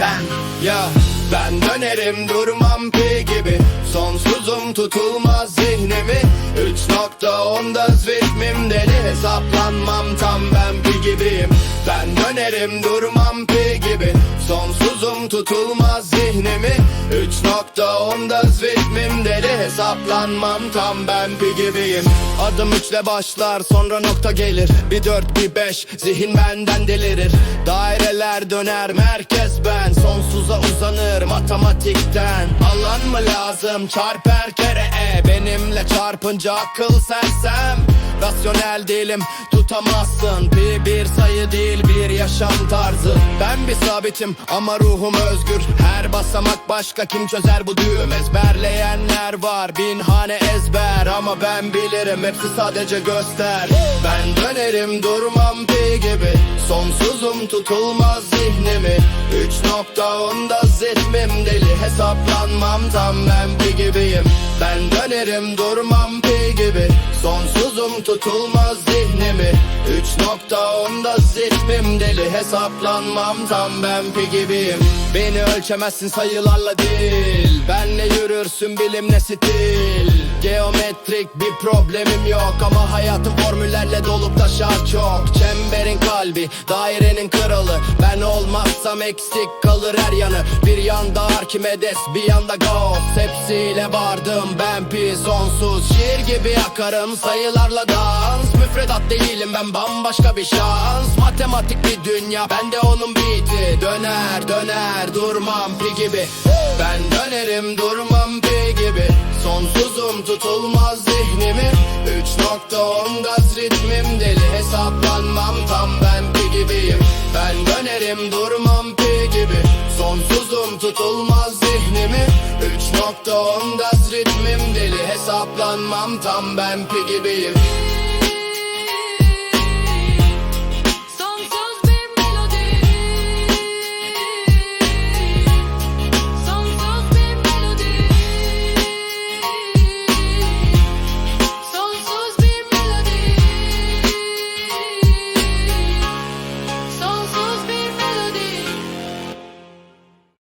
Ben ya ben dönerim durmam pi gibi. Sonsuzum tutulmaz zihnimi. 3.10'da ritmim deli. Hesaplanmam tam ben pi gibiyim. Ben dönerim durmam pi gibi. Sonsuzum tutulmaz zihnimi. 3.10'da ritmim Hesaplanmam tam ben pi gibiyim. Adım üçle başlar sonra nokta gelir. Bir dört bir beş zihin benden delirir. Daireler döner merkez ben. Sonsuza uzanır matematikten. Alan mı lazım? Çarper kere e. Benimle çarpınca akıl sersem. Rasyonel değilim tutamazsın. Pi bir sayı değil bir yaşam tarzı. Ben bir sabitim ama ruhum özgür. Her basamak başka kim çözer bu düğüm? Ezberleyenler var bin hane ezber. Ama ben bilirim hepsi sadece göster. Ben dönerim durmam pi gibi. Sonsuzum tutulmaz zihnimi. 3.10'da zihmim deli. Hesaplanmam tam ben pi gibiyim. Ben dönerim durmam pi gibi Sonsuzum tutulmaz zihnimi. 3.10'da zihmim deli Hesaplanmam tam ben pi gibiyim. Beni ölçemezsin sayılarla değil Benle yürürsün bilimle stil. Geometrik bir problemim yok Ama hayatım formüllerle dolup taşar çok. Çemberin kalbi, dairenin kralı. Ben olmazsam eksik kalır her yanı. Bir yanda Arkimedes, bir yanda Gauss. Hepsiyle vardım ben pi sonsuz Şiir gibi yakarım sayılarla dans. Müfredat değilim ben bambaşka bir şans. Matematik bir dünya, ben de onun beat'i. Döner döner durmam pi gibi. Ben dönerim durmam pi gibi. Sonsuzum tutulmaz zihnimi. 3.10 gaz ritmim deli. Hesaplanmam tam ben gibiyim Ben dönerim durmam pi gibi. Sonsuzum tutulmaz zihnimi. 3.10 gaz ritmim deli. Hesaplanmam tam ben pi gibiyim